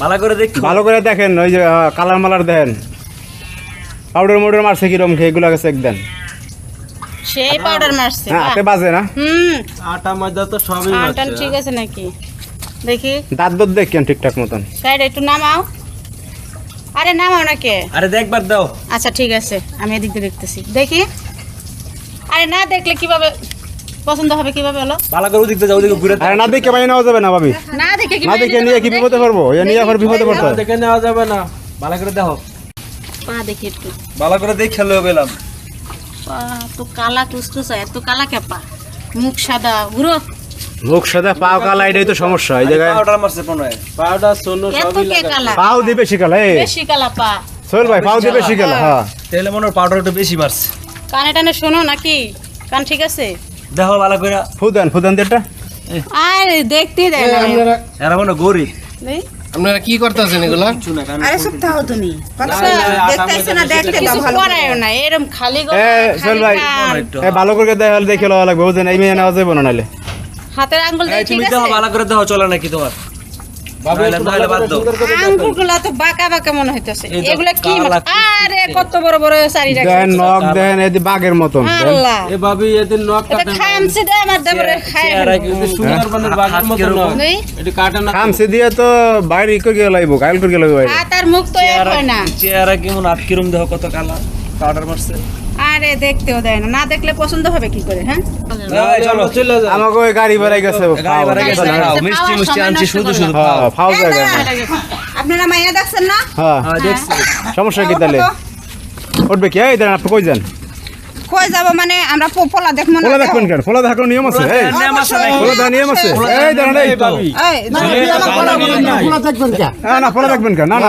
ভালো করে দেখো। ভালো করে দেখেন ওই যে কালার মালার দেন। পাউডার মাউডার মারছে কিরম খেয়ে এগুলো চেক দেন। সেই পাউডার মারছে। হ্যাঁ। হাতে বাজে না? হুম। আটা ময়দা তো সবই টান ঠিক আছে নাকি? দেখি। দাঁত দত দেখেন ঠিকঠাক মতন। সাইড একটু নামাও। আরে নামাও না কে? আরে দেখবার দাও। আচ্ছা ঠিক আছে। আমি এদিক দিয়ে দেখতেছি। দেখি। আরে না দেখলে কীভাবে পছন্দ হবে কীভাবে হলো ভালো করে ওদিক যাও ওদিকে ঘুরে আরে না দেখে বাইরে নেওয়া যাবে না ভাবি। না দেখে কি না দেখে নিয়ে কি বিপদে পড়ব? এ নিয়ে আবার বিপদে পড়তে হয়। দেখে নেওয়া যাবে না। ভালো করে দেখো। পা দেখি একটু। ভালো করে দেখে লো গেলাম। পা তো কালা টুসটুসা এত কালা কেপা। মুখ সাদা ঘুরো মুখ সাদা পাও কালা এটাই তো সমস্যা এই জায়গায় পাউডার মারছে কোন পাউডার কালা? পাও দিয়ে বেশি কালা এই। বেশি কালা পা। সোহেল ভাই পাও দিয়ে বেশি কালা হ্যাঁ। তেলে মনে পাউডার একটু বেশি মারছে কানে টানে শোনো নাকি? কান ঠিক আছে? দেখো ভালো করে। ফুদান ফুদান দেটা আরে দেখতে দেয় না এরা মনে গরিব আপনারা কি করতেছেন এগুলা? কিছু না কারণ আরে সপ্তাহ তুমি। দেখতেছে না দেখতে দাও ভালো না এরকম খালি গো ভাই এ ভালো করে দেখাল দেখে লওয়া লাগবে বুঝেন এই মেয়ে নেওয়া যাবে না নাহলে। হাতের আঙ্গুল তুমি দেখো ভালো করে দেখো চলে নাকি তোমার। নাহলে- নাহলে বাদ দাও আঙ্গুলগুলা তো বাঁকা বাঁকা মনে হইতেছে। এগুলা কি আরে কত বড় বড় সারি রাখছে। দেন নখ দেন এই বাঘের মতন। আল্লাহ। এ ভাবি এদের নখ এটা খামছে দে আমার দেবরে খায় চেহারা কি সুন্দরবনের বাঘের মতো নখ। এটি কাটে না। খামসি দিয়ে তো বাইরে ই করে গিয়ে গাইল করে গিয়ে লাইব হাত আর মুখ তো এক হয় না। চেহারা কেমন আট কিরম কত কালা পাউডার মারছে। আরে দেখতেও দেয় না। না দেখলে পছন্দ হবে কি করে হ্যাঁ? আমাকে ওই গাড়ি বেড়াই গেছে। মিষ্টি মিষ্টি আনছি শুধু শুধু ফাও জায়গা আপনারা মাইয়া দেখছেন না? হ্যাঁ। হ্যাঁ দেখছি। সমস্যা কি তাহলে? উঠবে কি? এই দেন আপনি কই যান? কই যাব মানে আমরা পো- পোলা দেখব না ফোলা দেখবেন কেন? ফোলা দেখার নিয়ম আছে? এই। নিয়ম আছে। নাকি? দেখার নিয়ম আছে। এই দাঁড়ান এই। এই না না ফোলা দেখবেন কেন? না না।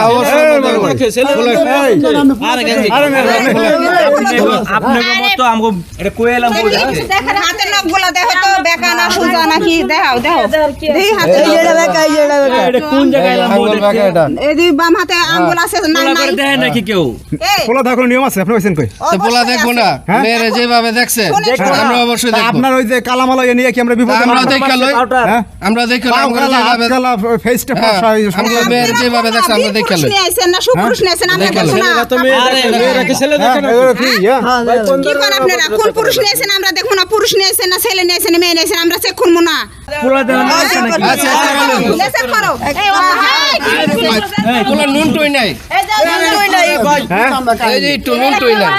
আপনাকে মতো আমগো এটা কই এলাম হাতে নখ দেখো তো বেকা না সুজা নাকি দেখাও দেখাও। দেই হাতে এটা কোন জায়গায় এলাম আঙ্গুল এই যে বাম হাতে আঙ্গুল আছে নাই পোলা করে দেখে নাকি কেউ? এই। ফোলা নিয়ম আছে? আপনি কইছেন কই? তো পোলা দেখব না। হ্যাঁ? যেভাবে দেখছেন আমরা অবশ্যই আপনার ওই যে কালামালা ইয়ে নিয়ে কি আমরা বিপদে আমরা পড়ব? দেখে লই। হ্যাঁ? আমরা দেখে লই পাও আমরা যেভাবে কালা, ফেসটা হ্যাঁ, আমরা সমস্যা- যেভাবে দেখছে আমরা দেখে পুরুষ লই নিয়ে আইছেন না সুপুরুষ নিয়ে আমরা দেখে না ছেলেরা তো মেয়ে দেখে মেয়েরা কি ছেলে হ্যাঁ, দেখে না করেন আপনারা? কোন পুরুষ নিয়ে আইছেন আমরা না পুরুষ নিয়ে না ছেলে নিয়ে মেয়ে নিয়ে আমরা চেক করব না। আচ্ছা আচ্ছা নুন টই হ্যাঁ? এই যে নুন টই নাই।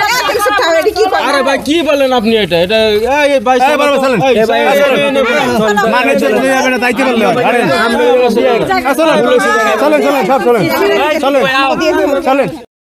কি আরে ভাই কি বলেন আপনি এটা? এটা এই এই ভাই এই, বাবা, চলেন। এই ভাই এই, চলেন। এই, এই, এই, মানে চলে যাবে না, তাইতে বললে আরে, আমরা চলেন, চলেন, সব চলেন। চলেন। চলেন।